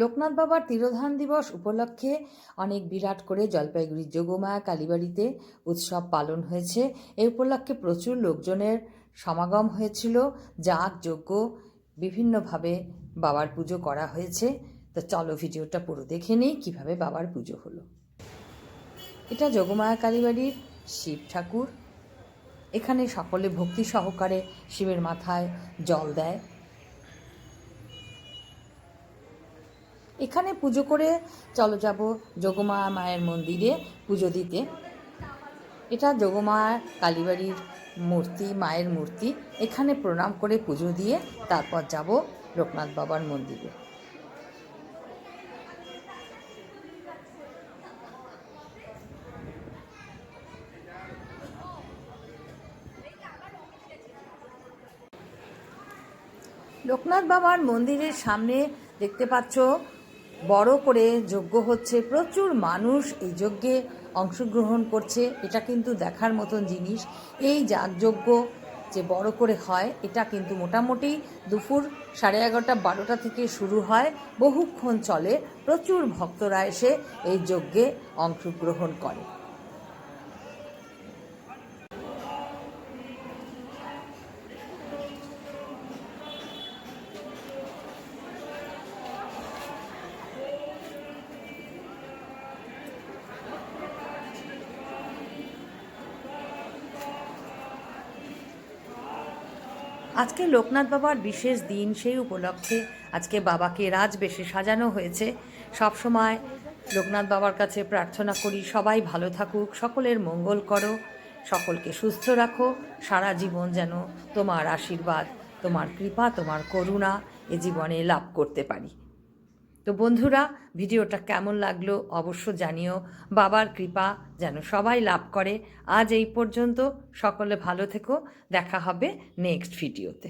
লোকনাথ বাবার তিরোধান দিবস উপলক্ষে অনেক বিরাট করে জলপাইগুড়ির যোগমায়া কালীবাড়িতে উৎসব পালন হয়েছে। এই উপলক্ষে প্রচুর লোকজনের সমাগম হয়েছিল। যাগ, যজ্ঞ বিভিন্নভাবে বাবার পুজো করা হয়েছে। তো চলো ভিডিওটা পুরো দেখে নিই, কীভাবে বাবার পুজো হলো। এটা যোগমায়া কালীবাড়ির শিব ঠাকুর। এখানে সকলে ভক্তি সহকারে শিবের মাথায় জল দেয়। এখানে পুজো করে চলো যাব যোগমা মায়ের মন্দিরে পুজো দিতে। এটা যোগমা কালীবাড়ির মূর্তি, মায়ের মূর্তি। এখানে প্রণাম করে পুজো দিয়ে তারপর যাব লোকনাথ বাবার মন্দিরে। লোকনাথ বাবার মন্দিরের সামনে দেখতে পাচ্ছ বড় করে যজ্ঞ হচ্ছে, প্রচুর মানুষ এই যজ্ঞে অংশগ্রহণ করছে। এটা কিন্তু দেখার মতন জিনিস। এই যাগযজ্ঞ যে বড় করে হয়, এটা কিন্তু মোটামুটি দুপুর সাড়ে এগারোটা, বারোটা থেকে শুরু হয়। বহুক্ষণ চলে। প্রচুর ভক্তরা এসে এই যজ্ঞে অংশগ্রহণ করে। আজকে লোকনাথ বাবার বিশেষ দিন সেই উপলক্ষে আজকে বাবাকে রাজবেশে সাজানো হয়েছে। সব সময় লোকনাথ বাবার কাছে প্রার্থনা করি, সবাই ভালো থাকুক, সকলের মঙ্গল করো, সকলকে সুস্থ রাখো, সারা জীবন যেন তোমার আশীর্বাদ, তোমার কৃপা, তোমার করুণা এ জীবনে লাভ করতে পারি। তো বন্ধুরা, ভিডিওটা কেমন লাগল অবশ্য জানিও। বাবার কৃপা যেন সবাই লাভ করে। আজ এই পর্যন্ত সকলে ভালো থেকো। দেখা হবে নেক্সট ভিডিওতে